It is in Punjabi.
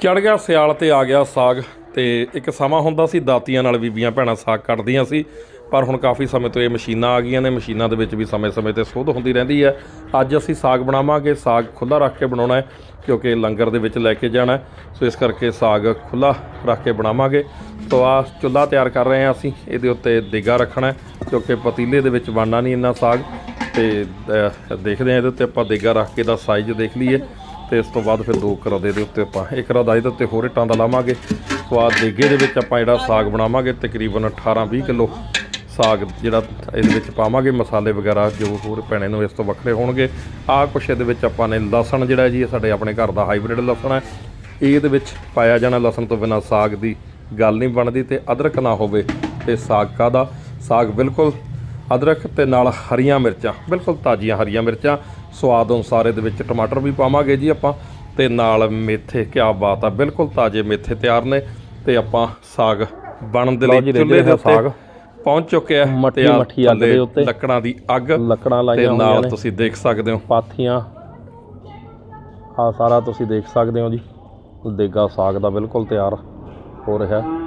ਚੜ ਗਿਆ ਸਿਆਲ ਤੇ ਆ ਗਿਆ ਸਾਗ ਤੇ ਇੱਕ ਸਮਾਂ ਹੁੰਦਾ ਸੀ ਦਾਤੀਆਂ ਨਾਲ ਬੀਬੀਆਂ ਭੈਣਾਂ ਸਾਗ ਕੱਟਦੀਆਂ ਸੀ, ਪਰ ਹੁਣ ਕਾਫੀ ਸਮੇਂ ਤੋਂ ਇਹ ਮਸ਼ੀਨਾਂ ਆ ਗਈਆਂ ਨੇ, ਮਸ਼ੀਨਾਂ ਦੇ ਵਿੱਚ ਵੀ ਸਮੇਂ-ਸਮੇਂ ਤੇ ਸੋਧ ਹੁੰਦੀ ਰਹਿੰਦੀ ਹੈ। ਅੱਜ ਅਸੀਂ ਸਾਗ ਬਣਾਵਾਂਗੇ, ਸਾਗ ਖੁੱਲਾ ਰੱਖ ਕੇ ਬਣਾਉਣਾ ਹੈ, ਕਿਉਂਕਿ ਲੰਗਰ ਦੇ ਵਿੱਚ ਲੈ ਕੇ ਜਾਣਾ ਸੋ ਇਸ ਕਰਕੇ ਸਾਗ ਖੁੱਲਾ ਰੱਖ ਕੇ ਬਣਾਵਾਂਗੇ। ਤੋ ਆ ਚੁੱਲ੍ਹਾ ਤਿਆਰ ਕਰ ਰਹੇ ਹਾਂ ਅਸੀਂ, ਇਹਦੇ ਉੱਤੇ ਦੇਗਾ ਰੱਖਣਾ ਕਿਉਂਕਿ ਪਤੀਲੇ ਦੇ ਵਿੱਚ ਬਣਨਾ ਨਹੀਂ ਇੰਨਾ ਸਾਗ। ਤੇ ਦੇਖਦੇ ਹਾਂ ਇਹਦੇ ਉੱਤੇ ਆਪਾਂ ਦੇਗਾ ਰੱਖ ਕੇ ਦਾ ਸਾਈਜ਼ ਦੇਖ ਲਈਏ। ਤੇ ਇਸ ਤੋਂ ਬਾਅਦ ਫਿਰ ਦੋ ਕਰਾਦੇ ਦੇ ਉੱਤੇ ਆਪਾਂ। ਇੱਕ ਕਰਾਦਾ ਇਹਦੇ ਉੱਤੇ ਹੋਰ ਇੱਟਾਂ ਦਾ ਲਾਵਾਂਗੇ। ਸਵਾਦ ਦੇਗੇ ਦੇ ਵਿੱਚ ਆਪਾਂ ਜਿਹੜਾ ਸਾਗ ਬਣਾਵਾਂਗੇ, ਤਕਰੀਬਨ 18-20 ਕਿਲੋ ਸਾਗ ਜਿਹੜਾ ਇਹਦੇ ਵਿੱਚ ਪਾਵਾਂਗੇ, ਮਸਾਲੇ ਵਗੈਰਾ ਜੋ ਹੋਰ ਪੈਣੇ ਨੂੰ ਇਸ ਤੋਂ ਵੱਖਰੇ ਹੋਣਗੇ। ਆਹ ਕੁਛ ਇਹਦੇ ਵਿੱਚ ਆਪਾਂ ਨੇ ਲਸਣ ਜਿਹੜਾ ਜੀ ਸਾਡੇ ਆਪਣੇ ਘਰ ਦਾ ਹਾਈਬ੍ਰਿਡ ਲਸਣ ਹੈ। ਇਹਦੇ ਵਿੱਚ ਪਾਇਆ ਜਾਣਾ ਲਸਣ ਤੋਂ ਬਿਨਾ ਸਾਗ ਦੀ ਗੱਲ ਨਹੀਂ ਬਣਦੀ ਤੇ ਅਦਰਕ ਨਾ ਹੋਵੇ ਤੇ ਸਾਗ ਕਾਦਾ ਸਾਗ ਬਿਲਕੁਲ ਅਦਰਕ ਤੇ ਨਾਲ ਹਰੀਆਂ ਮਿਰਚਾਂ ਬਿਲਕੁਲ ਤਾਜ਼ੀਆਂ ਹਰੀਆਂ ਮਿਰਚਾਂ। ਸਵਾਦ ਅਨੁਸਾਰ ਇਹਦੇ ਵਿੱਚ ਟਮਾਟਰ ਵੀ ਪਾਵਾਂਗੇ ਜੀ ਆਪਾਂ। ਤੇ ਨਾਲ ਮੇਥੇ ਕਿਆ ਬਾਤ ਆ ਬਿਲਕੁਲ ਤਾਜ਼ੇ ਮੇਥੇ ਤਿਆਰ ਨੇ। ਤੇ ਆਪਾਂ ਸਾਗ ਬਣਨ ਦੇ ਲਈ ਚੁੱਲ੍ਹੇ ਦੇ ਸਾਗ। ਪਹੁੰਚ ਚੁੱਕਿਆ ਹੈ ਮੱਠੀ- ਤੇ ਮੱਠੀ ਅੱਗ ਦੇ ਉੱਤੇ। ਲੱਕੜਾਂ ਦੀ ਅੱਗ। ਲੱਕੜਾਂ ਲਾਈਆਂ ਹੋਈਆਂ ਨਾਲ ਨੇ। ਤੁਸੀਂ ਦੇਖ ਸਕਦੇ ਹੋ। ਪਾਥੀਆਂ। ਆ ਸਾਰਾ ਤੁਸੀਂ ਦੇਖ ਸਕਦੇ ਹੋ ਜੀ। ਦੇਗਾ ਸਾਗ ਦਾ ਬਿਲਕੁਲ ਤਿਆਰ ਹੋ ਰਿਹਾ।